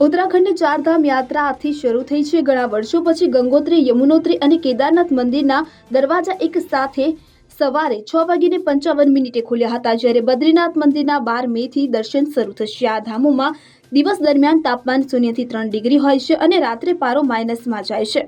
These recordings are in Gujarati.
ઉત્તરાખંડની ચારધામ યાત્રા આજથી શરૂ થઈ છે. ઘણા વર્ષો પછી ગંગોત્રી, યમુનોત્રી અને કેદારનાથ મંદિરના દરવાજા એક સાથે સવારે છ વાગીને પંચાવન મિનિટે ખુલ્યા હતા. જ્યારે બદ્રીનાથ મંદિરના બાર મે થી દર્શન શરૂ થશે. આ ધામોમાં દિવસ દરમિયાન તાપમાન શૂન્યથી ત્રણ ડિગ્રી હોય છે અને રાત્રે પારો માઇનસમાં જાય છે.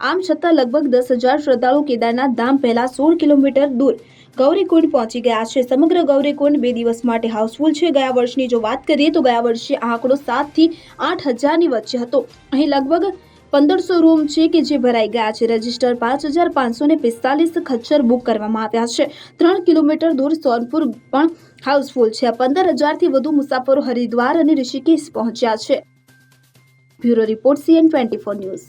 આમ છતાં લગભગ દસ હજાર શ્રદ્ધાળુ કેદારનાથ ધામ પહેલા સોળ કિલોમીટર દૂર ગૌરીકુંડ પહોંચી ગયા છે. સમગ્ર ગૌરીકુંડ બે દિવસ માટે હાઉસફુલ છે. ગયા વર્ષની જો વાત કરીએ તો ગયા વર્ષે આ આંકડો સાતથી આઠ હજારની વચ્ચે હતો. અહીં લગભગ પંદરસો રૂમ છે કે જે ભરાઈ ગયા છે. રજિસ્ટર પાંચ હજાર પાંચસો ને પિસ્તાલીસ ખચ્ચર બુક કરવામાં આવ્યા છે. ત્રણ કિલોમીટર દૂર સોનપુર પણ હાઉસફુલ છે. પંદર હજારથી વધુ મુસાફરો હરિદ્વાર અને ઋષિકેશ પહોંચ્યા છે. Bureau report CN twenty four news.